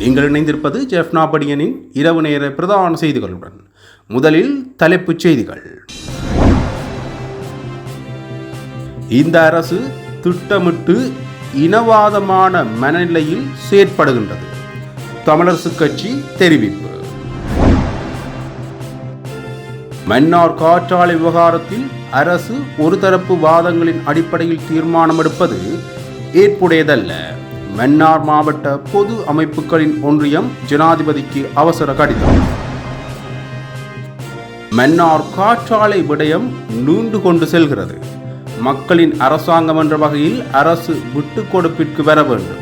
நீங்கள் இணைந்திருப்பது ஜெஃப்னா படியனின் இரவு நேர பிரதான செய்திகளுடன். முதலில் தலைப்புச் செய்திகள். இந்த அரசு திட்டமிட்டு இனவாதமான மனநிலையில் செயற்படுகின்றது. தமிழரசு கட்சி தெரிவிப்பு. மன்னார் காற்றாலை விவகாரத்தில் அரசு ஒரு தரப்பு வாதங்களின் அடிப்படையில் தீர்மானம் எடுப்பது ஏற்புடையதல்ல. மன்னார் மாவட்ட பொது அமைப்புகளின் ஒன்றியம் ஜனாதிபதிக்கு அவசர கடிதம். மன்னார் காற்றாலை விடயம் நீண்டு கொண்டு செல்கிறது. மக்களின் அரசாங்கம் என்ற வகையில் அரசு விட்டுக் கொடுப்பிற்கு வர வேண்டும்.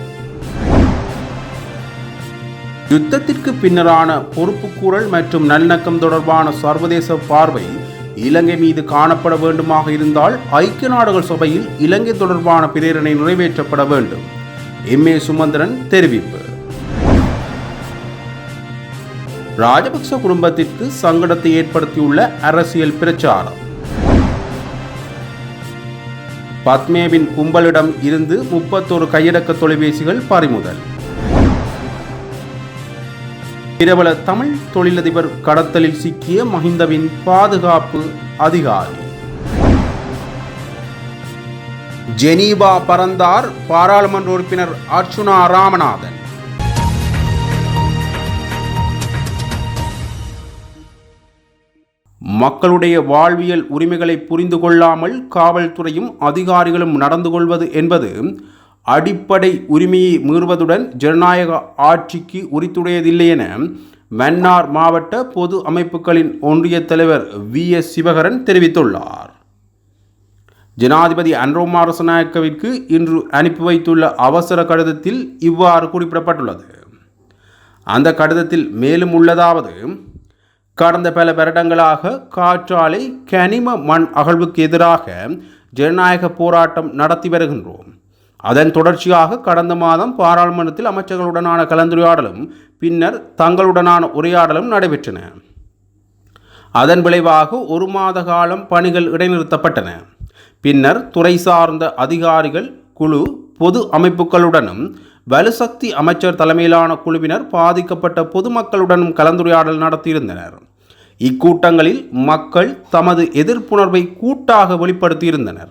யுத்தத்திற்கு பின்னரான பொறுப்புக்கூறல் மற்றும் நல்லிணக்கம் தொடர்பான சர்வதேச பார்வை இலங்கை மீது காணப்பட வேண்டுமாக இருந்தால் ஐக்கிய நாடுகள் சபையில் இலங்கை தொடர்பான பிரேரணை நிறைவேற்றப்பட வேண்டும். எம் ஏ சுமந்திரன் தெரிவிப்பு. ராஜபக்ச குடும்பத்திற்கு சங்கடத்தை ஏற்படுத்தியுள்ள அரசியல் பிரச்சாரம். பத்மேவின் கும்பலிடம் இருந்து முப்பத்தொரு கையடக்க தொலைபேசிகள் பறிமுதல். பிரபல தமிழ் தொழிலதிபர் கடத்தலில் சிக்கிய மஹிந்தவின் பாதுகாப்பு அதிகாரி. ஜெனீவா பறந்தார் பாராளுமன்ற உறுப்பினர் அர்ச்சுனா ராமநாதன். மக்களுடைய வாழ்வியல் உரிமைகளை புரிந்து கொள்ளாமல் காவல்துறையும் அதிகாரிகளும் நடந்து கொள்வது என்பது அடிப்படை உரிமையை மீறுவதுடன் ஜனநாயக ஆட்சிக்கு உரித்துடையதில்லை என மன்னார் மாவட்ட பொது அமைப்புகளின் ஒன்றிய தலைவர் வி எஸ் சிவகரன் தெரிவித்துள்ளார். ஜனாதிபதி அன்ரோமா ரசநாயக்கவிற்கு இன்று அனுப்பி வைத்துள்ள அவசர கடிதத்தில் இவ்வாறு குறிப்பிடப்பட்டுள்ளது. அந்த கடிதத்தில் மேலும் உள்ளதாவது கடந்த பல வருடங்களாக காற்றாலை கனிம மண் அகழ்வுக்கு எதிராக ஜனநாயக போராட்டம் நடத்தி வருகின்றோம். அதன் தொடர்ச்சியாக கடந்த மாதம் பாராளுமன்றத்தில் அமைச்சர்களுடனான கலந்துரையாடலும் பின்னர் தங்களுடனான உரையாடலும் நடைபெற்றன. அதன் விளைவாக ஒரு மாத காலம் பணிகள் இடைநிறுத்தப்பட்டன. பின்னர் துறை சார்ந்த அதிகாரிகள் குழு பொது அமைப்புகளுடனும் வலுசக்தி அமைச்சர் தலைமையிலான குழுவினர் பாதிக்கப்பட்ட பொதுமக்களுடனும் கலந்துரையாடல் நடத்தியிருந்தனர். இக்கூட்டங்களில் மக்கள் தமது எதிர்ப்புணர்வை கூட்டாக வெளிப்படுத்தியிருந்தனர்.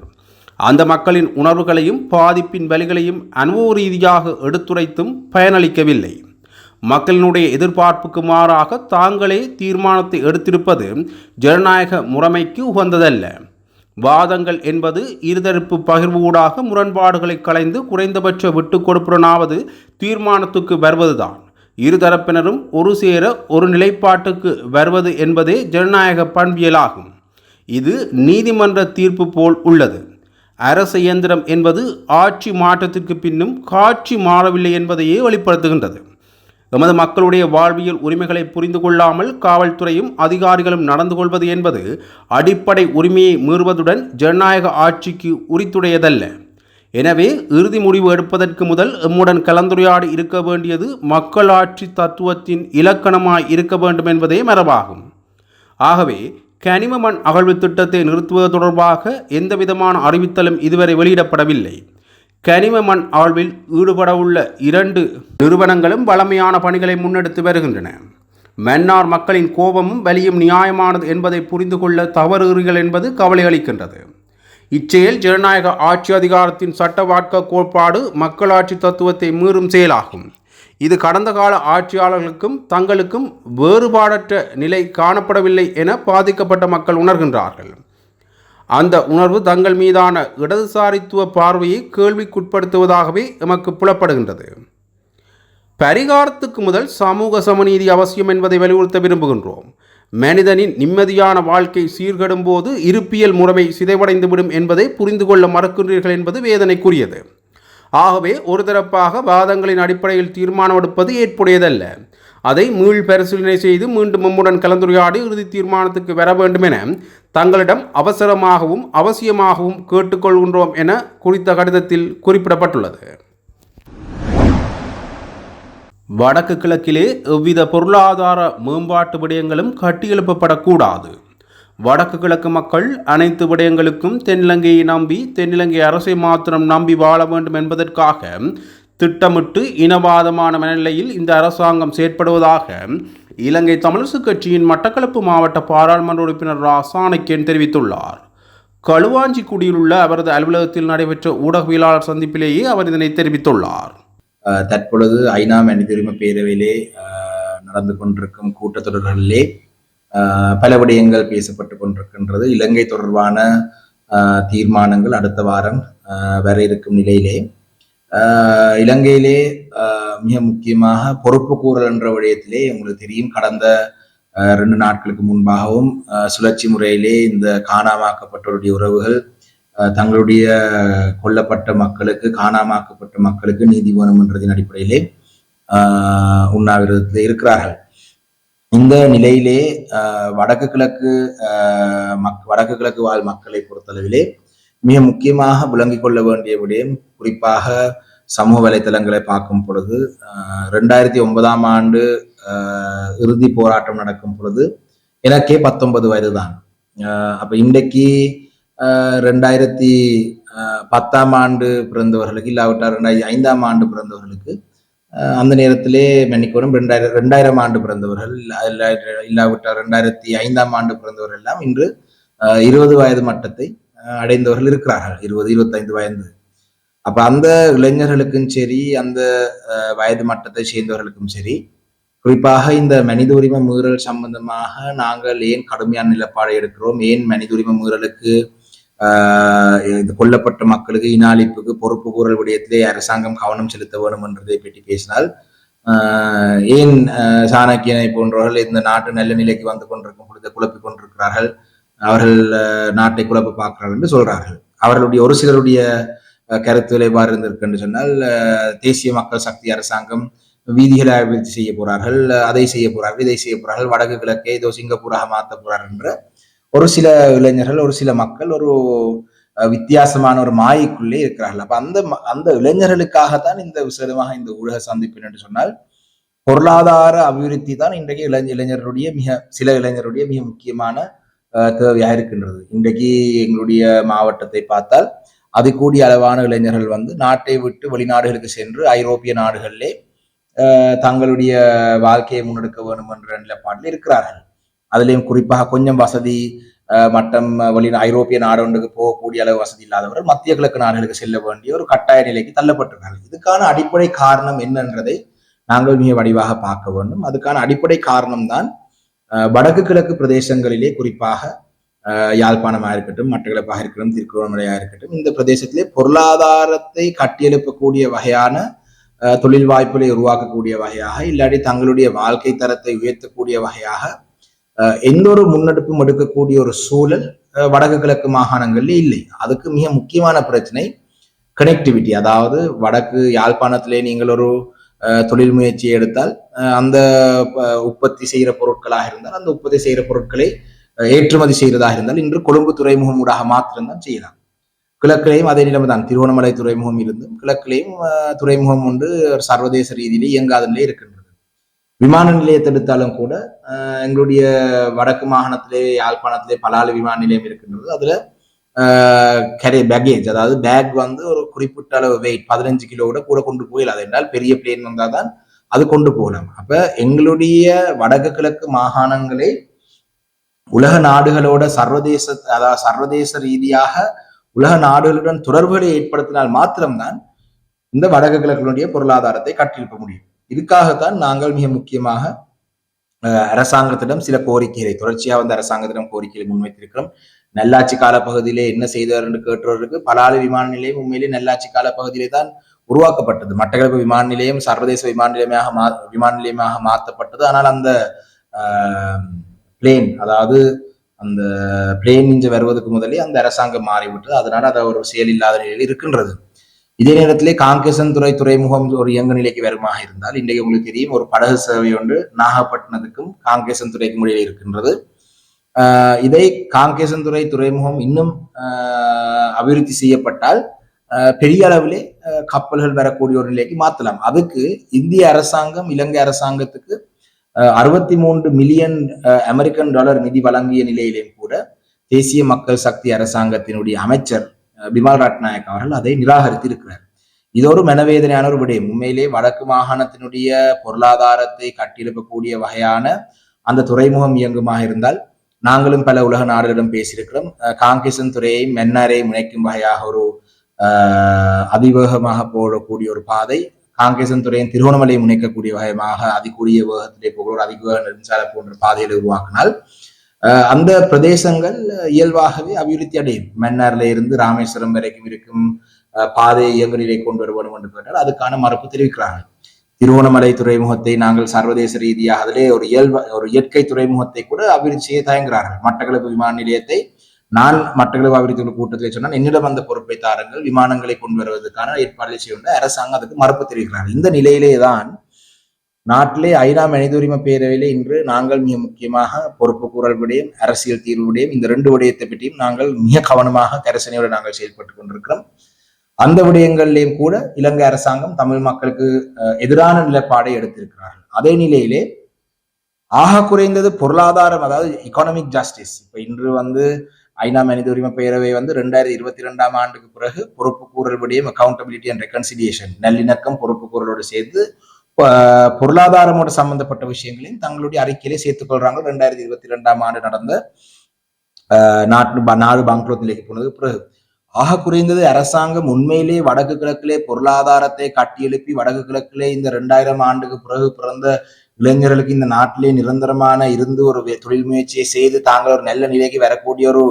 அந்த மக்களின் உணர்வுகளையும் பாதிப்பின் வழிகளையும் அனுபவ ரீதியாக எடுத்துரைத்தும் பயனளிக்கவில்லை. மக்களினுடைய எதிர்பார்ப்புக்கு மாறாக தாங்களே தீர்மானத்தை எடுத்திருப்பது ஜனநாயக முறைமைக்கு உகந்ததல்ல. வாதங்கள் என்பது இருதரப்பு பகிர்வு ஊடாக முரண்பாடுகளை களைந்து குறைந்தபட்ச விட்டுக் கொடுப்புடனாவது தீர்மானத்துக்கு வருவதுதான். இருதரப்பினரும் ஒரு சேர ஒரு நிலைப்பாட்டுக்கு வருவது என்பதே ஜனநாயக பண்பியலாகும். இது நீதிமன்ற தீர்ப்பு போல் உள்ளது. அரச இயந்திரம் என்பது ஆட்சி மாற்றத்திற்கு பின்னும் காட்சி மாறவில்லை என்பதையே வெளிப்படுத்துகின்றது. எமது மக்களுடைய வாழ்வியல் உரிமைகளை புரிந்து கொள்ளாமல் காவல்துறையும் அதிகாரிகளும் நடந்து கொள்வது என்பது அடிப்படை உரிமையை மீறுவதுடன் ஜனநாயக ஆட்சிக்கு உரித்துடையதல்ல. எனவே இறுதி முடிவு எடுப்பதற்கு முதல் எம்முடன் கலந்துரையாடி இருக்க வேண்டியது மக்களாட்சி தத்துவத்தின் இலக்கணமாய் இருக்க வேண்டும் என்பதே மரபாகும். ஆகவே கனிம மண் அகழ்வு திட்டத்தை நிறுத்துவது தொடர்பாக எந்தவிதமான அறிவித்தலும் இதுவரை வெளியிடப்படவில்லை. கனிம மண் ஆழ்வில் ஈடுபடவுள்ள இரண்டு நிறுவனங்களும் வளமையான பணிகளை முன்னெடுத்து வருகின்றன. மன்னார் மக்களின் கோபமும் வலியும் நியாயமானது என்பதை புரிந்து கொள்ள தவறுகிறீர்கள் என்பது கவலை அளிக்கின்றது. இச்செயல் ஜனநாயக ஆட்சி அதிகாரத்தின் சட்டவாட்க கோட்பாடு மக்களாட்சி தத்துவத்தை மீறும் செயலாகும். இது கடந்த கால ஆட்சியாளர்களுக்கும் தங்களுக்கும் வேறுபாடற்ற நிலை காணப்படவில்லை என பாதிக்கப்பட்ட மக்கள் உணர்கின்றார்கள். அந்த உணர்வு தங்கள் மீதான இடதுசாரித்துவ பார்வையை கேள்விக்குட்படுத்துவதாகவே எமக்கு புலப்படுகின்றது. பரிகாரத்துக்கு முதல் சமூக சமநீதி அவசியம் என்பதை வலியுறுத்த விரும்புகின்றோம். மனிதனின் நிம்மதியான வாழ்க்கை சீர்கெடும் போது இருப்பியல் முறைமை சிதைவடைந்துவிடும் என்பதை புரிந்து கொள்ள மறுக்கின்றீர்கள் என்பது வேதனைக்குரியது. ஆகவே ஒரு தரப்பாக வாதங்களின் அடிப்படையில் தீர்மானம் எடுப்பது ஏற்புடையதல்ல. அதை மீள் பரிசீலனை செய்து மீண்டும் நம்முடன் கலந்துரையாடி இறுதி தீர்மானத்துக்கு வர வேண்டும் என தங்களிடம் அவசரமாகவும் அவசியமாகவும் கேட்டுக்கொள்கின்றோம் என குறித்த கடிதத்தில் குறிப்பிடப்பட்டுள்ளது. வடக்கு கிழக்கிலே எவ்வித பொருளாதார மேம்பாட்டு விடயங்களும் கட்டியெழுப்பப்படக்கூடாது. வடக்கு கிழக்கு மக்கள் அனைத்து விடயங்களுக்கும் தென்னிலங்கையை நம்பி தென்னிலங்கை அரசை மாத்திரம் நம்பி வாழ வேண்டும் என்பதற்காக திட்டமிட்டு இனவாதமான மனநிலையில் இந்த அரசாங்கம் செயற்படுவதாக இலங்கை தமிழரசு கட்சியின் மட்டக்களப்பு மாவட்ட பாராளுமன்ற உறுப்பினர் ராசானக்கேன் தெரிவித்துள்ளார். களுவாஞ்சிக்குடியில் உள்ள அவரது அலுவலகத்தில் நடைபெற்ற ஊடகவியலாளர் சந்திப்பிலேயே அவர் இதனை தெரிவித்துள்ளார். தற்பொழுது ஐநா மனித உரிமை பேரவையிலே நடந்து கொண்டிருக்கும் கூட்டத்தொடர்களிலே பல விடயங்கள் பேசப்பட்டு கொண்டிருக்கின்றது. இலங்கை தொடர்பான தீர்மானங்கள் அடுத்த வாரம் வர இருக்கும் நிலையிலே. இலங்கையிலே மிக முக்கியமாக பொறுப்பு கூறல் என்ற விடயத்திலே உங்களுக்கு தெரியும். கடந்த ரெண்டு நாட்களுக்கு முன்பாகவும் சுழற்சி முறையிலே இந்த காணாமாக்கப்பட்டவருடைய உறவுகள் தங்களுடைய கொல்லப்பட்ட மக்களுக்கு காணாமாக்கப்பட்ட மக்களுக்கு நீதி வேணும் என்றதின் அடிப்படையிலே ஆஹ் உண்ணாவிரதத்தில் இருக்கிறார்கள். இந்த நிலையிலே வடக்கு கிழக்கு மக் வடக்கு கிழக்கு வாழ் மக்களை பொறுத்தளவிலே மிக முக்கியமாக விளங்கிக் கொள்ள வேண்டிய விடயம் குறிப்பாக சமூக வலைத்தளங்களை பார்க்கும் பொழுது ஆஹ் ரெண்டாயிரத்தி ஒன்பதாம் ஆண்டு ஆஹ் இறுதி போராட்டம் நடக்கும் பொழுது எனக்கே பத்தொன்பது வயது தான் அப்போ இன்றைக்கு ஆஹ் ரெண்டாயிரத்தி பத்தாம் ஆண்டு பிறந்தவர்களுக்கு இல்லாவிட்டால் ரெண்டாயிரத்தி ஐந்தாம் ஆண்டு பிறந்தவர்களுக்கு அந்த நேரத்திலே மன்னிக்கணும் ரெண்டாயிரம் ரெண்டாயிரம் ஆண்டு பிறந்தவர்கள் இல்லாவிட்டால் ரெண்டாயிரத்தி ஐந்தாம் ஆண்டு பிறந்தவர்கள் எல்லாம் இன்று இருபது வயது மட்டத்தை அடைந்தவர்கள் இருக்கிறார்கள். இருபது இருபத்தைந்து வயது. அப்ப அந்த இளைஞர்களுக்கும் சரி அந்த வயது மட்டத்தை சேர்ந்தவர்களுக்கும் சரி குறிப்பாக இந்த மனித உரிமை மீறல் சம்பந்தமாக நாங்கள் ஏன் கடுமையான நிலப்பாடு எடுக்கிறோம்? ஏன் மனித உரிமை மீறலுக்கு இது இந்த கொல்லப்பட்ட மக்களுக்கு இனாளிப்புக்கு பொறுப்பு கூறல் விடயத்திலே அரசாங்கம் கவனம் செலுத்த வேண்டும் என்றதை பற்றி பேசினால் ஏன் சாணக்கியனை போன்றவர்கள் இந்த நாட்டு நல்ல நிலைக்கு வந்து கொண்டிருக்கும் பொழுது குழப்பிக் கொண்டிருக்கிறார்கள்? அவர்கள் நாட்டை குழப்ப பார்க்கிறார்கள் என்று சொல்றார்கள். அவர்களுடைய ஒரு சிலருடைய கருத்து கருத்துக்கள் எவ்வாறு இருந்திருக்கு என்று சொன்னால் தேசிய மக்கள் சக்தி அரசாங்கம் வீதிகளை அபிவிருத்தி செய்ய போறார்கள் அதை செய்ய போறார்கள் இதை செய்ய போறார்கள் வடக்கு கிழக்கே ஏதோ சிங்கப்பூராக மாற்ற போறார்கள் என்ற ஒரு சில இளைஞர்கள் ஒரு சில மக்கள் ஒரு வித்தியாசமான ஒரு மாயைக்குள்ளே இருக்கிறார்கள். அப்ப அந்த ம- அந்த இளைஞர்களுக்காகத்தான் இந்த விசேதமாக இந்த ஊடக சந்திப்பு என்று சொன்னால் பொருளாதார அபிவிருத்தி தான் இன்றைக்கு இளைஞ இளைஞர்களுடைய மிக சில இளைஞருடைய மிக முக்கியமான தேவையாக இருக்கின்றது. இன்றைக்கு எங்களுடைய மாவட்டத்தை பார்த்தால் அது கூடிய அளவான இளைஞர்கள் வந்து நாட்டை விட்டு வெளிநாடுகளுக்கு சென்று ஐரோப்பிய நாடுகளிலே தங்களுடைய வாழ்க்கையை முன்னெடுக்க வேண்டும் என்ற நிலைப்பாட்டில் இருக்கிறார்கள். அதுலேயும் குறிப்பாக கொஞ்சம் வசதி மட்டம் வெளி ஐரோப்பிய நாடொன்றுக்கு போகக்கூடிய அளவு வசதி இல்லாதவர்கள் மத்திய கிழக்கு நாடுகளுக்கு செல்ல வேண்டிய ஒரு கட்டாய நிலைக்கு தள்ளப்பட்டிருக்கிறார்கள். இதுக்கான அடிப்படை காரணம் என்னன்றதை நாங்கள் மிக வடிவாக பார்க்க வேண்டும். அதுக்கான அடிப்படை காரணம் தான் வடக்கு கிழக்கு பிரதேசங்களிலே குறிப்பாக யாழ்ப்பாணமாக இருக்கட்டும் மட்டக்களப்பாக இருக்கட்டும் திருக்குறமலையாக இருக்கட்டும் இந்த பிரதேசத்திலே பொருளாதாரத்தை கட்டியெழுப்பக்கூடிய வகையான தொழில் வாய்ப்புகளை உருவாக்கக்கூடிய வகையாக இல்லாட்டி தங்களுடைய வாழ்க்கை தரத்தை உயர்த்தக்கூடிய வகையாக எந்த ஒரு முன்னெடுப்பும் எடுக்கக்கூடிய ஒரு சூழல் வடக்கு கிழக்கு மாகாணங்கள்ல இல்லை. அதுக்கு மிக முக்கியமான பிரச்சனை கனெக்டிவிட்டி அதாவது வடக்கு யாழ்ப்பாணத்திலே நீங்கள் ஒரு தொழில் முயற்சியை எடுத்தால் அந்த உற்பத்தி செய்கிற பொருட்களாக இருந்தால் அந்த உற்பத்தி செய்கிற பொருட்களை ஏற்றுமதி செய்கிறதாக இருந்தால் இன்று கொழும்பு துறைமுகம் ஊடாக மாத்திரம்தான் செய்யலாம். கிழக்கிலேயும் அதே நிலைமை தான். திருவண்ணாமலை துறைமுகம் இருந்தும் கிழக்கிலேயும் துறைமுகம் ஒன்று சர்வதேச ரீதியிலே இயங்காத நிலை இருக்கின்றது. விமான நிலையத்தை எடுத்தாலும் கூட எங்களுடைய வடக்கு மாகாணத்திலே யாழ்ப்பாணத்திலே பலாலு விமான நிலையம் இருக்கின்றது. அதுல கரை பேக்கேஜ் அதாவது பேக் வந்து ஒரு குறிப்பிட்ட அளவு வெயிட் பதினஞ்சு கிலோவோட கூட கொண்டு போயிடலாம் என்றால் பெரிய பிளேன் வந்தால் தான் அது கொண்டு போகலாம். அப்ப எங்களுடைய வடக்கு கிழக்கு மாகாணங்களை உலக நாடுகளோட சர்வதேச அதாவது சர்வதேச ரீதியாக உலக நாடுகளுடன் தொடர்புகளை ஏற்படுத்தினால் மாத்திரம்தான் இந்த வடக்கு கிழக்கினுடைய பொருளாதாரத்தை கட்டியெழுப்ப முடியும். இதுக்காகத்தான் நாங்கள் மிக முக்கியமாக அரசாங்கத்திடம் சில கோரிக்கைகளை தொடர்ச்சியாக வந்து அரசாங்கத்திடம் கோரிக்கைகளை முன்வைத்திருக்கிறோம். நல்லாட்சி கால பகுதியிலே என்ன செய்தார் என்று கேட்டவருக்கு பலாலி விமான நிலையம் உண்மையிலே நல்லாட்சி கால பகுதியிலே தான் உருவாக்கப்பட்டது. மட்டக்களப்பு விமான நிலையம் சர்வதேச விமான நிலையமாக மா விமான நிலையமாக மாற்றப்பட்டது. ஆனால் அந்த பிளேன் அதாவது அந்த பிளேன் இன்று வருவதற்கு முதலே அந்த அரசாங்கம் மாறிவிட்டது. அதனால அது ஒரு செயல் இல்லாத நிலையில் இருக்கின்றது. இதே நேரத்திலே காங்கேசன் துறை துறைமுகம் ஒரு இயங்கு நிலைக்கு வருமாக இருந்தால் இன்றைக்கு உங்களுக்கு தெரியும் ஒரு படகு சேவை ஒன்று நாகப்பட்டினத்துக்கும் காங்கேசன் துறைக்கும் இடையில் இருக்கின்றது. இதை காங்கேசன் துறை துறைமுகம் இன்னும் ஆஹ் அபிவிருத்தி செய்யப்பட்டால் ஆஹ் பெரிய அளவிலே கப்பல்கள் வரக்கூடிய ஒரு நிலைக்கு மாற்றலாம். அதுக்கு இந்திய அரசாங்கம் இலங்கை அரசாங்கத்துக்கு அறுபத்தி மூன்று மில்லியன் அமெரிக்கன் டாலர் நிதி வழங்கிய நிலையிலும் கூட தேசிய மக்கள் சக்தி அரசாங்கத்தினுடைய அமைச்சர் பிமால் ராட்நாயக் அவர்கள் அதை நிராகரித்து இருக்கிறார் இது ஒரு மனவேதனையான ஒரு விடயம். உண்மையிலே வடக்கு மாகாணத்தினுடைய பொருளாதாரத்தை கட்டியெழுப்பக்கூடிய வகையான அந்த துறைமுகம் இயங்குமாக இருந்தால் நாங்களும் பல உலக நாடுகளிடம் பேசியிருக்கிறோம். காங்கேசன் துறையை மென்னாரை முனைக்கும் வகையாக ஒரு ஆஹ் அதிவேகமாக போடக்கூடிய ஒரு பாதை காங்கேசன் துறையின் திருவண்ணாமலையை முனைக்கக்கூடிய வகையாக அதிகூடிய வேகத்திலே போகிற ஒரு அதிவேக நெடுஞ்சாலை போன்ற பாதைகளை உருவாக்கினால் அந்த பிரதேசங்கள் இயல்பாகவே அபிவிருத்தி அடையும். மன்னார்ல இருந்து ராமேஸ்வரம் வரைக்கும் இருக்கும் பாதையை இயங்குநிலை கொண்டு வர வேண்டும் என்று கேட்டால் அதுக்கான மறுப்பு தெரிவிக்கிறார்கள். திருவோணமலை துறைமுகத்தை நாங்கள் சர்வதேச ரீதியாக அதிலே ஒரு இயல்பு ஒரு இயற்கை துறைமுகத்தை கூட அபிவிருத்தி செய்ய தயங்குகிறார்கள். மட்டக்களப்பு விமான நிலையத்தை நான் மட்டக்களப்பு அபிவிருத்தி கூட்டத்தில் சொன்னால் என்னிடம் அந்த பொறுப்பை தாருங்கள் விமானங்களை கொண்டு வருவதற்கான ஏற்பாடுகளை செய்ய அரசாங்கம் அதுக்கு மறுப்பு தெரிவிக்கிறார்கள். இந்த நிலையிலே தான் நாட்டிலே ஐநா மனித உரிமை பேரவையிலே இன்று நாங்கள் மிக முக்கியமாக பொறுப்பு கூறல் விடயம் அரசியல் தீர்வு விடயம் இந்த ரெண்டு விடயத்தை பற்றியும் நாங்கள் மிக கவனமாக கரசனையோடு நாங்கள் செயல்பட்டு கொண்டிருக்கிறோம். அந்த விடயங்கள்லையும் கூட இலங்கை அரசாங்கம் தமிழ் மக்களுக்கு எதிரான நிலைப்பாடை எடுத்திருக்கிறார்கள். அதே நிலையிலே ஆக குறைந்தது பொருளாதாரம் அதாவது எக்கானமிக் ஜஸ்டிஸ் இப்ப இன்று வந்து ஐநா மனித உரிமை பேரவை வந்து ரெண்டாயிரத்தி இருபத்தி ரெண்டாம் ஆண்டுக்கு பிறகு பொறுப்பு கூறல் விடயம் அக்கௌண்டபிலிட்டி அண்ட் ரெக்கன்சிலியேஷன் நல்லிணக்கம் பொறுப்பு கூறலோடு சேர்த்து பொருளாதாரமோட பொருளாதாரமோடு சம்பந்தப்பட்ட விஷயங்களையும் தங்களுடைய அறிக்கையிலே சேர்த்துக் கொள்றாங்க. ரெண்டாயிரத்தி இருபத்தி ரெண்டாம் ஆண்டு நடந்த நாட்டு நாடு பங்களோத் நிலைக்கு போனது பிறகு ஆக குறைந்தது அரசாங்கம் உண்மையிலே வடக்கு கிழக்கிலே பொருளாதாரத்தை கட்டியெழுப்பி வடக்கு கிழக்கிலே இந்த ரெண்டாயிரம் ஆண்டுக்கு பிறகு பிறந்த இளைஞர்களுக்கு இந்த நாட்டிலே நிரந்தரமான இருந்து ஒரு தொழில் முயற்சியை செய்து தாங்கள் ஒரு நல்ல நிலைக்கு வரக்கூடிய ஒரு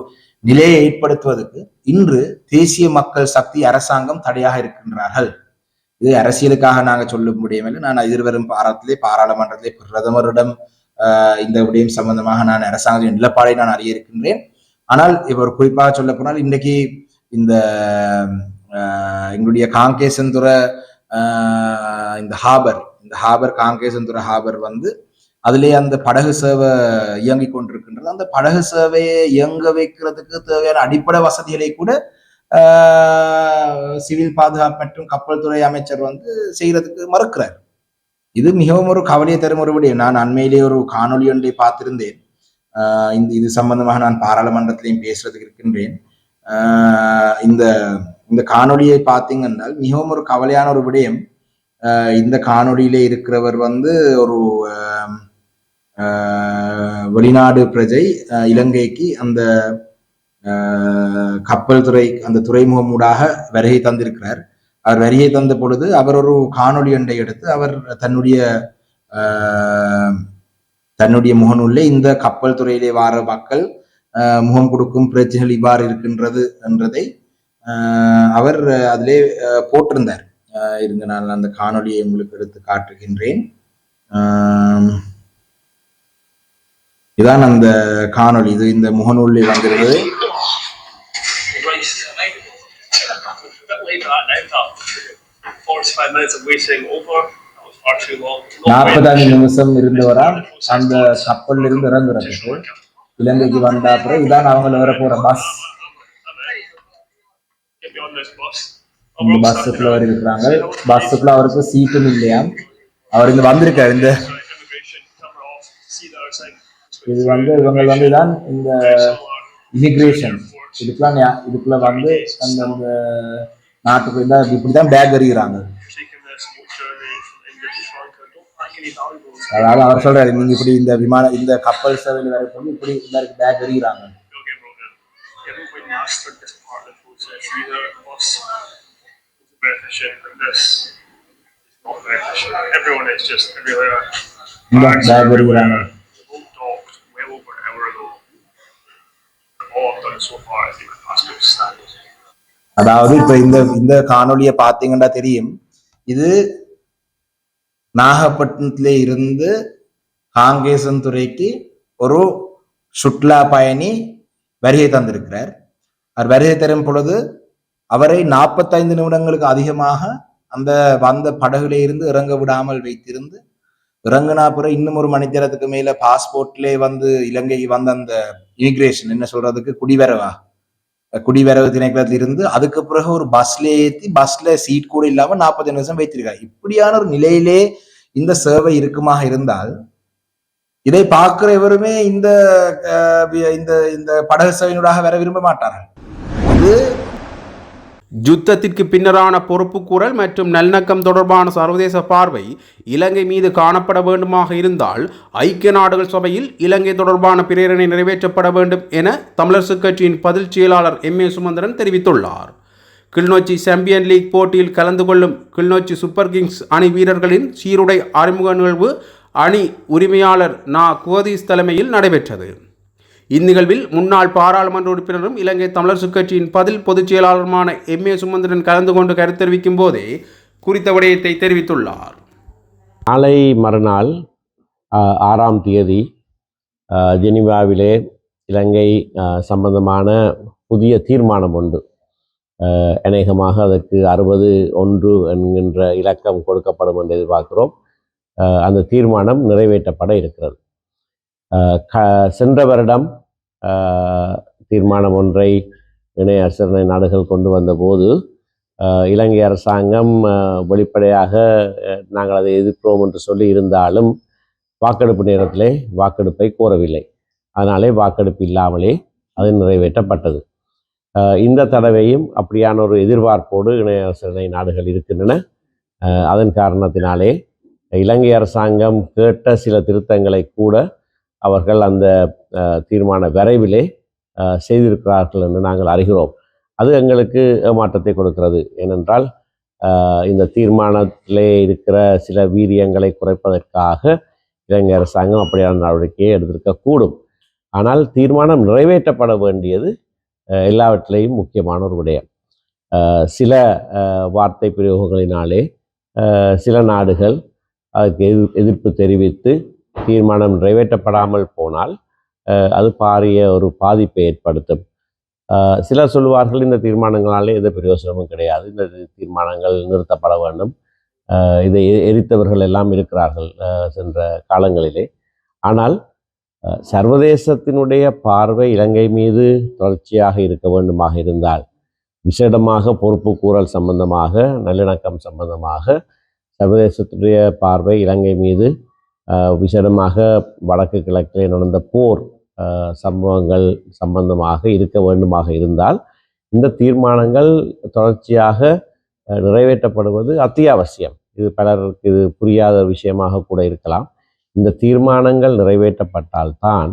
நிலையை ஏற்படுத்துவதற்கு இன்று தேசிய மக்கள் சக்தி அரசாங்கம் தடையாக இருக்கின்றார்கள். இது அரசியலுக்காக நாங்கள் சொல்ல முடியவில்லை நான் எதிர்வரும் பாரத்திலே பாராளுமன்றத்திலே பிரதமரிடம் இந்த விடயம் சம்பந்தமாக நான் அரசாங்கத்தின் நிலப்பாடை நான் அறிய இருக்கின்றேன். ஆனால் இவர் குறிப்பாக சொல்ல போனால் இன்றைக்கு இந்த எங்களுடைய காங்கேசந்துர இந்த ஹாபர் இந்த ஹாபர் காங்கேசந்துர ஹாபர் வந்து அதுலேயே அந்த படகு சேவை இயங்கிக் கொண்டிருக்கின்றது. அந்த படகு சேவையை இயங்க வைக்கிறதுக்கு தேவையான அடிப்படை வசதிகளை கூட சிவில் பாதுகாப்பு மற்றும் கப்பல் துறை அமைச்சர் வந்து செய்யறதுக்கு மறுக்கிறார். இது மிகவும் ஒரு கவலையை தரும் ஒரு விடயம். நான் அண்மையிலே ஒரு காணொலி ஒன்றை பார்த்திருந்தேன். இந்த இது சம்பந்தமாக நான் பாராளுமன்றத்திலையும் பேசுறதுக்கு இருக்கின்றேன். இந்த இந்த காணொளியை பார்த்தீங்கன்னா மிகவும் ஒரு கவலையான ஒரு விடயம். இந்த காணொளியிலே இருக்கிறவர் வந்து ஒரு வெளிநாடு பிரஜை இலங்கைக்கு அந்த கப்பல் துறை அந்த துறைமுகம் ஊடாக வருகை தந்திருக்கிறார். அவர் வருகை தந்த பொழுது அவர் ஒரு காணொலி ஒன்றை எடுத்து அவர் தன்னுடைய தன்னுடைய முகநூலில் இந்த கப்பல் துறையிலே வார மக்கள் முகம் கொடுக்கும் பிரச்சனைகள் இவ்வாறு இருக்கின்றது என்றதை ஆஹ் அவர் அதிலே போட்டிருந்தார் இருங்க நான் அந்த காணொளியை உங்களுக்கு எடுத்து காட்டுகின்றேன் ஆஹ் இதான் அந்த காணொளி இது இந்த முகநூலில் வந்திருந்தது Right. A bit late that night, that 45 minutes of waiting over. That was far too long. Not நாற்பதாயிரம் நிமிஷம் இருந்தவரா அந்த கப்பல் இருந்து இறங்குறதுக்கு இலங்கைக்கு வந்த அப்புறம் இதான் அவங்க வர போற பஸ். இந்த பஸ்ஸுக்குள்ள வர இருக்கிறாங்க பஸ்ஸுக்குள்ள அவருக்கு சீட்டும் இல்லையாம் அவர் இங்க வந்திருக்காரு இந்த. இது வந்து இவங்க வந்து தான் இந்த இமிகிரேஷன் இதுக்கெல்லாம் இதுக்குள்ள வந்து அந்த நாட்டுக்கு இப்படிதான் பேக் எறிகிறாங்க அதாவது அவர் சொல்றாரு நீங்க இப்படி இந்த விமான இந்த கப்பல் சேவையில் வர பொண்ணு இப்படி இந்த பேக் எறிகிறாங்க பேக். எறிகிறாங்க. அதாவது இப்ப இந்த இந்த காணொளியை பாத்தீங்கன்னா தெரியும் இது நாகப்பட்டினத்திலே இருந்து காங்கேசன் துறைக்கு ஒரு சுற்றுலா பயணி வருகை தந்திருக்கிறார். அவர் வருகை தரும் பொழுது அவரை நாற்பத்தைந்து நிமிடங்களுக்கு அதிகமாக அந்த வந்த படகுல இருந்து இறங்க விடாமல் வைத்திருந்து இறங்குனா பிறகு இன்னும் ஒரு மணி மேல பாஸ்போர்ட்லேயே வந்து இலங்கைக்கு வந்த அந்த இமிகிரேஷன் என்ன சொல்றதுக்கு குடிவரவா குடிவரவு திணைக்களத்தில் இருந்து அதுக்கு பிறகு ஒரு பஸ்ல ஏத்தி பஸ்ல சீட் கூட இல்லாம நாற்பத்தி நிமிஷம் வைத்திருக்காங்க இப்படியான ஒரு நிலையிலே இந்த சேவை இருக்குமாக இருந்தால் இதை பார்க்கிற எவருமே இந்த அஹ், இந்த இந்த படகு சேவையினூடாக வர விரும்ப மாட்டார்கள். இது யுத்தத்திற்கு பின்னரான பொறுப்புக்கூறல் மற்றும் நல்லிணக்கம் தொடர்பான சர்வதேச பார்வை இலங்கை மீது காணப்பட வேண்டுமாக இருந்தால் ஐக்கிய நாடுகள் சபையில் இலங்கை தொடர்பான பிரேரணை நிறைவேற்றப்பட வேண்டும் என தமிழரசுக் கட்சியின் பதில் செயலாளர் எம் ஏ சுமந்திரன் தெரிவித்துள்ளார். கிளிநொச்சி சாம்பியன் லீக் போட்டியில் கலந்து கொள்ளும் கிளிநொச்சி சூப்பர் கிங்ஸ் அணி வீரர்களின் சீருடை அறிமுக நிகழ்வு அணி உரிமையாளர் நா குவதீஸ் தலைமையில் நடைபெற்றது. இந்நிகழ்வில் முன்னாள் பாராளுமன்ற உறுப்பினரும் இலங்கை தமிழர் கட்சியின் பதில் பொதுச் செயலாளருமான எம். ஏ. சுமந்திரன் கலந்து கொண்டு கருத்து தெரிவிக்கும் போதே குறித்த விடயத்தை தெரிவித்துள்ளார். நாளை மறுநாள் ஆறாம் தேதி ஜெனிவாவிலே இலங்கை சம்பந்தமான புதிய தீர்மானம் உண்டு அநேகமாக அதற்கு அறுபது ஒன்று என்கின்ற இலக்கம் கொடுக்கப்படும் என்று எதிர்பார்க்கிறோம். அந்த தீர்மானம் நிறைவேற்றப்பட இருக்கிறது. க சென்ற வருடம் தீர்மானம் ஒன்றை இணைய அரசனை நாடுகள் கொண்டு வந்தபோது இலங்கை அரசாங்கம் வெளிப்படையாக நாங்கள் அதை எதிர்க்கிறோம் என்று சொல்லி இருந்தாலும் வாக்கெடுப்பு நேரத்திலே வாக்கெடுப்பை கோரவில்லை. அதனாலே வாக்கெடுப்பு இல்லாமலே அது நிறைவேற்றப்பட்டது. இந்த தடவையும் அப்படியான ஒரு எதிர்பார்ப்போடு இணைய அரசனை நாடுகள் இருக்கின்றன. அதன் காரணத்தினாலே இலங்கை அரசாங்கம் கேட்ட சில திருத்தங்களை கூட அவர்கள் அந்த தீர்மான விரைவிலே செய்திருக்கிறார்கள் என்று நாங்கள் அறிகிறோம். அது எங்களுக்கு ஏமாற்றத்தை கொடுக்கிறது. ஏனென்றால் இந்த தீர்மானத்திலே இருக்கிற சில வீரியங்களை குறைப்பதற்காக இலங்கை அரசாங்கம் அப்படியான நடவடிக்கையை எடுத்திருக்கக்கூடும் ஆனால் தீர்மானம் நிறைவேற்றப்பட வேண்டியது எல்லாவற்றிலையும் எல்லாவற்றிலேயும் முக்கியமான ஒரு விடயம். சில வார்த்தை பிரயோகங்களினாலே சில நாடுகள் அதற்கு எதிர் எதிர்ப்பு தெரிவித்து தீர்மானம் நிறைவேற்றப்படாமல் போனால் அது பாரிய ஒரு பாதிப்பை ஏற்படுத்தும். சிலர் சொல்வார்கள் இந்த தீர்மானங்களாலே எந்த பிரயோசனமும் கிடையாது. இந்த தீர்மானங்கள் நிறுத்தப்பட வேண்டும். இதை எரித்தவர்கள் எல்லாம் இருக்கிறார்கள் சென்ற காலங்களிலே. ஆனால் சர்வதேசத்தினுடைய பார்வை இலங்கை மீது தொடர்ச்சியாக இருக்க வேண்டுமாக இருந்தால் விசேடமாக பொறுப்பு கூறல் சம்பந்தமாக நல்லிணக்கம் சம்பந்தமாக சர்வதேசத்துடைய பார்வை இலங்கை மீது விசேடமாக வடக்கு கிழக்கிலே நடந்த போர் சம்பவங்கள் சம்பந்தமாக இருக்க வேண்டுமாக இருந்தால் இந்த தீர்மானங்கள் தொடர்ச்சியாக நிறைவேற்றப்படுவது அத்தியாவசியம். இது பலருக்கு இது புரியாத விஷயமாக கூட இருக்கலாம். இந்த தீர்மானங்கள் நிறைவேற்றப்பட்டால்தான்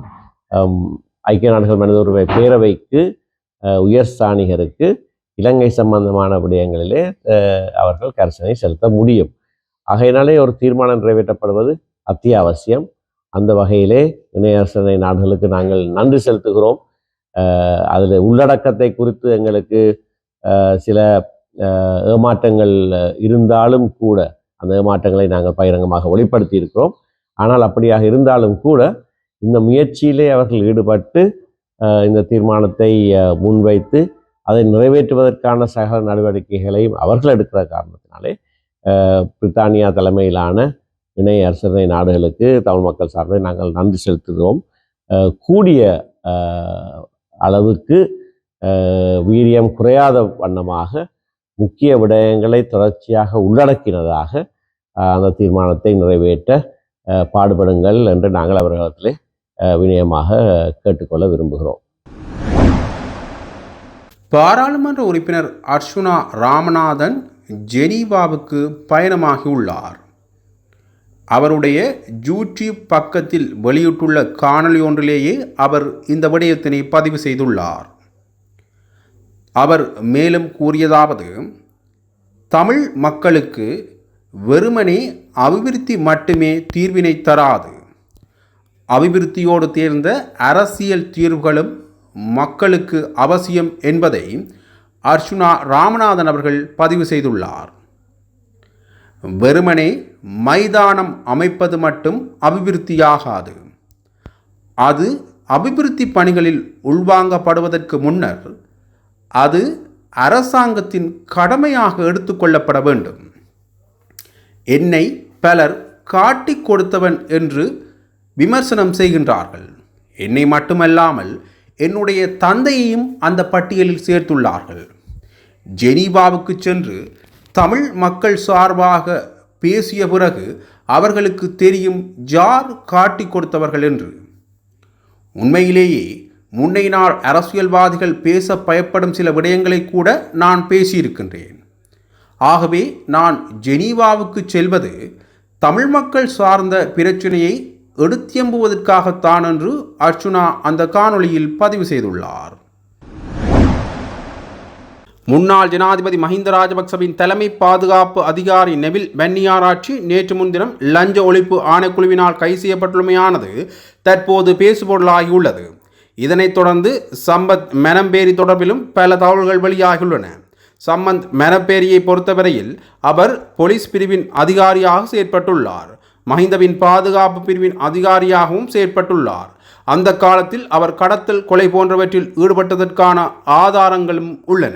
ஐக்கிய நாடுகள் மனித உரிமை பேரவைக்கு உயர் ஸ்தானிகருக்கு இலங்கை சம்பந்தமான விடயங்களிலே அவர்கள் கரிசனை செலுத்த முடியும். ஆகையினாலே ஒரு தீர்மானம் நிறைவேற்றப்படுவது அத்தியாவசியம். அந்த வகையிலே இணையரசனை நாடுகளுக்கு நாங்கள் நன்றி செலுத்துகிறோம். அதில் உள்ளடக்கத்தை குறித்து எங்களுக்கு சில ஏமாற்றங்கள் இருந்தாலும் கூட அந்த ஏமாற்றங்களை நாங்கள் பகிரங்கமாக வெளிப்படுத்தி இருக்கிறோம் ஆனால் அப்படியாக இருந்தாலும் கூட இந்த முயற்சியிலே அவர்கள் ஈடுபட்டு இந்த தீர்மானத்தை முன்வைத்து அதை நிறைவேற்றுவதற்கான சகல நடவடிக்கைகளையும் அவர்கள் எடுக்கிற காரணத்தினாலே பிரித்தானியா தலைமையிலான இணைய அரசனை நாடுகளுக்கு தமிழ் மக்கள் சார்பில் நாங்கள் நன்றி செலுத்துகிறோம். கூடிய அளவுக்கு வீரியம் குறையாத வண்ணமாக முக்கிய விடயங்களை தொடர்ச்சியாக உள்ளடக்கினதாக அந்த தீர்மானத்தை நிறைவேற்ற பாடுபடுங்கள் என்று நாங்கள் அவர்களிடத்திலே வினயமாக கேட்டுக்கொள்ள விரும்புகிறோம். பாராளுமன்ற உறுப்பினர் அர்ஷுனா ராமநாதன் ஜெனீவாவுக்கு பயணமாகியுள்ளார். அவருடைய யூடியூப் பக்கத்தில் வெளியிட்டுள்ள காணொளி ஒன்றிலேயே அவர் இந்த விடயத்தினை பதிவு செய்துள்ளார். அவர் மேலும் கூறியதாவது தமிழ் மக்களுக்கு வெறுமனே அபிவிருத்தி மட்டுமே தீர்வினை தராது. அபிவிருத்தியோடு தேர்ந்த அரசியல் தீர்வுகளும் மக்களுக்கு அவசியம் என்பதை அர்ச்சுனா ராமநாதன் அவர்கள் பதிவு செய்துள்ளார். வெறுமனே மைதானம் அமைப்பது மட்டும் அபிவிருத்தியாகாது. அது அபிவிருத்தி பணிகளில் உள்வாங்கப்படுவதற்கு முன்னர் அது அரசாங்கத்தின் கடமையாக எடுத்துக்கொள்ளப்பட வேண்டும். என்னை பலர் காட்டிக் கொடுத்தவன் என்று விமர்சனம் செய்கின்றார்கள். என்னை மட்டுமல்லாமல் என்னுடைய தந்தையையும் அந்த பட்டியலில் சேர்த்துள்ளார்கள். ஜெனீவாவுக்கு சென்று தமிழ் மக்கள் சார்பாக பேசிய பிறகு அவர்களுக்கு தெரியும் ஜார் காட்டிக் கொடுத்தவர்கள் என்று. உண்மையிலேயே முன்னை நாள் அரசியல்வாதிகள் பேச பயப்படும் சில விடயங்களை கூட நான் பேசியிருக்கின்றேன். ஆகவே நான் ஜெனீவாவுக்கு செல்வது தமிழ் மக்கள் சார்ந்த பிரச்சனையை எடுத்தியம்புவதற்காகத்தான் என்று அர்ச்சுனா அந்த காணொளியில் பதிவு செய்துள்ளார். முன்னாள் ஜனாதிபதி மஹிந்த ராஜபக்சவின் தலைமை பாதுகாப்பு அதிகாரி நெவில் பென்னியாராட்சி நேற்று முன்தினம் லஞ்ச ஒழிப்பு ஆணைக்குழுவினால் கைது செய்யப்பட்டுள்ளமையானது தற்போது பேசுபொருளாகியுள்ளது. இதனைத் தொடர்ந்து சம்பத் மெனம்பேரி தொடர்பிலும் பல தகவல்கள் வெளியாகியுள்ளன. சம்பந்த் மெனப்பேரியை பொறுத்தவரையில் அவர் போலீஸ் பிரிவின் அதிகாரியாக செயற்பட்டுள்ளார். மஹிந்தவின் பாதுகாப்பு பிரிவின் அதிகாரியாகவும் செயற்பட்டுள்ளார். அந்த காலத்தில் அவர் கடத்தல் கொலை போன்றவற்றில் ஈடுபட்டதற்கான ஆதாரங்களும் உள்ளன.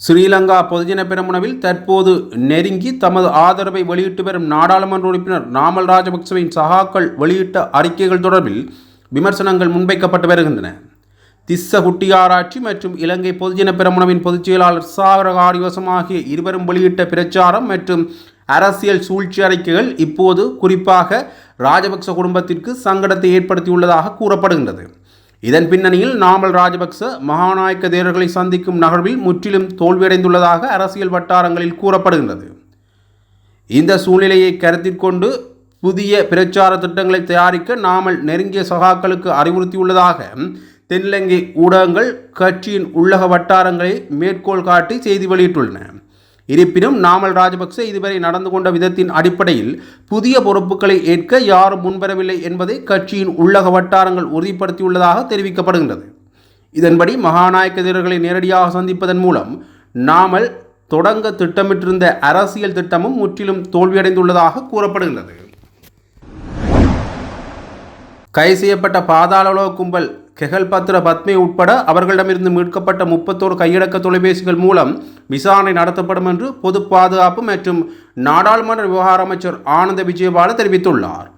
ஸ்ரீலங்கா பொதுஜன பெரமுனவில் தற்போது நெருங்கி தமது ஆதரவை வெளியிட்டு வரும் நாடாளுமன்ற உறுப்பினர் நாமல் ராஜபக்சவின் சகாக்கள் வெளியிட்ட அறிக்கைகள் தொடர்பில் விமர்சனங்கள் முன்வைக்கப்பட்டு வருகின்றன. திஸ்ஸ குட்டியாராட்சி மற்றும் இலங்கை பொதுஜன பெரமுனவின் பொதுச் செயலாளர் சாகரகாரிவசம் ஆகிய இருவரும் வெளியிட்ட பிரச்சாரம் மற்றும் அரசியல் சூழ்ச்சி அறிக்கைகள் இப்போது குறிப்பாக ராஜபக்ச குடும்பத்திற்கு சங்கடத்தை ஏற்படுத்தியுள்ளதாக கூறப்படுகின்றது. இதன் பின்னணியில் நாமல் ராஜபக்ச மகாநாயக்க தேரர்களை சந்திக்கும் நகர்வில் முற்றிலும் தோல்வியடைந்துள்ளதாக அரசியல் வட்டாரங்களில் கூறப்படுகின்றது. இந்த சூழ்நிலையை கருத்தில் கொண்டு புதிய பிரச்சார திட்டங்களை தயாரிக்க நாமல் நெருங்கிய சகாக்களுக்கு அறிவுறுத்தியுள்ளதாக தென்னிலங்கை ஊடகங்கள் கட்சியின் உள்ளக வட்டாரங்களை மேற்கோள் காட்டி செய்தி வெளியிட்டுள்ளன. இருப்பினும் நாமல் ராஜபக்ச இதுவரை நடந்து கொண்ட விதத்தின் அடிப்படையில் புதிய பொறுப்புகளை ஏற்க யாரும் முன்வரவில்லை என்பதை கட்சியின் உள்ளக வட்டாரங்கள் உறுதிப்படுத்தியுள்ளதாக தெரிவிக்கப்படுகின்றது. இதன்படி மகாநாயக்க வீரர்களை நேரடியாக சந்திப்பதன் மூலம் நாமல் தொடங்க திட்டமிட்டிருந்த அரசியல் திட்டமும் முற்றிலும் தோல்வியடைந்துள்ளதாக கூறப்படுகின்றது. கைது செய்யப்பட்ட பாதாள கும்பல் கெஹல் பத்ர பத்மே உட்பட அவர்களிடமிருந்து மீட்கப்பட்ட முப்பத்தோரு கையடக்க தொலைபேசிகள் மூலம் விசாரணை நடத்தப்படும் என்று பொது பாதுகாப்பு மற்றும் நாடாளுமன்ற விவகார அமைச்சர் ஆனந்த விஜயபால தெரிவித்துள்ளார்.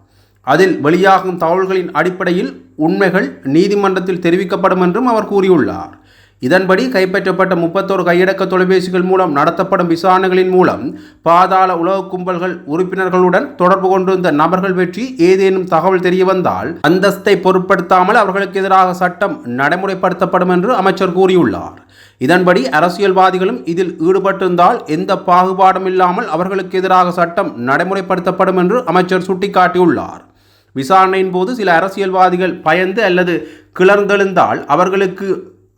அதில் வெளியாகும் தகவல்களின் அடிப்படையில் உண்மைகள் நீதிமன்றத்தில் தெரிவிக்கப்படும் என்றும் அவர் கூறியுள்ளார். இதன்படி கைப்பற்றப்பட்ட முப்பத்தோரு கையடக்க தொலைபேசிகள் மூலம் நடத்தப்படும் விசாரணைகளின் மூலம் பாதாள உலக கும்பல்கள் உறுப்பினர்களுடன் தொடர்பு கொண்டிருந்த நபர்கள் பற்றி ஏதேனும் தகவல் தெரியவந்தால் அந்தஸ்தை பொருட்படுத்தாமல் அவர்களுக்கு எதிராக சட்டம் நடைமுறைப்படுத்தப்படும் என்று அமைச்சர் கூறியுள்ளார். இதன்படி அரசியல்வாதிகளும் இதில் ஈடுபட்டிருந்தால் எந்த பாகுபாடும் இல்லாமல் அவர்களுக்கு எதிராக சட்டம் நடைமுறைப்படுத்தப்படும் என்று அமைச்சர் சுட்டிக்காட்டியுள்ளார். விசாரணையின் போது சில அரசியல்வாதிகள் பயந்து அல்லது கிளர்ந்தெழுந்தால் அவர்களுக்கு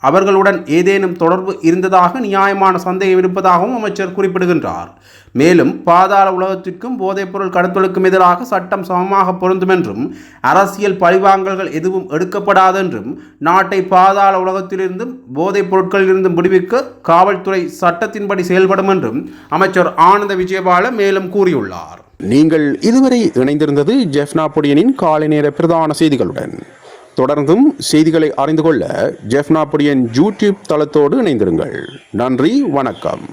அவர்களுடன் ஏதேனும் தொடர்பு இருந்ததாக நியாயமான சந்தேகம் இருப்பதாகவும் அமைச்சர் குறிப்பிடுகின்றார். மேலும் பாதாள உலகத்திற்கும் போதைப்பொருள் கடத்தலுக்கும் எதிராக சட்டம் சமமாக பொருந்தும் என்றும் அரசியல் பழிவாங்கல்கள் எதுவும் எடுக்கப்படாதென்றும் நாட்டை பாதாள உலகத்திலிருந்தும் போதைப் பொருட்களிலிருந்தும் விடுவிக்க காவல்துறை சட்டத்தின்படி செயல்படும் என்றும் அமைச்சர் ஆனந்த விஜயபால மேலும் கூறியுள்ளார். நீங்கள் இதுவரை இணைந்திருந்தது ஜெஃப்னா பொடியனின் காலை நேர பிரதான செய்திகளுடன். தொடர்ந்தும் செய்திகளை அறிந்து கொள்ள ஜெஃப்னா பொடியன் யூடியூப் தளத்தோடு இணைந்திருங்கள். நன்றி வணக்கம்.